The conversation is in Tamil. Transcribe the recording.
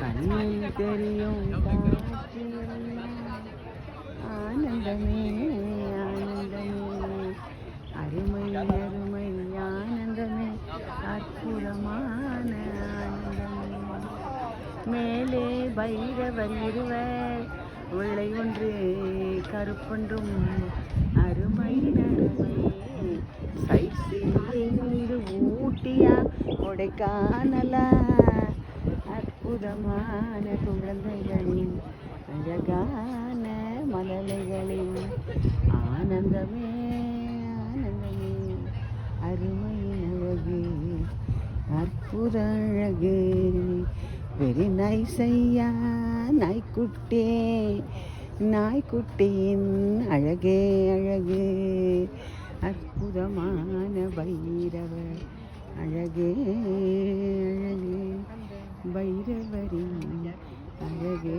கண்ணில் தெரியும் ஆனந்தமே ஆனந்தமே அருமை அருமை ஆனந்தமே அற்புதமான ஆனந்தமே. மேலே பைரவர் இருவர் வெள்ளை ஒன்று கருப்பொன்றும் அருமை அருமை. சைசில் ஊட்டியா கொடைக்கானலா. அற்புதமான குழந்தைகளின் அழகான மலலைகளின் ஆனந்தமே ஆனந்தமே. அருமையின் அழகு அற்புத அழகு. வெரி நைஸ் ஐயா நாய்க்குட்டே நாய்க்குட்டியின் அழகே அழகு. அற்புதமான பைரவர் அழகே. அழகு பைரவரின் அழகே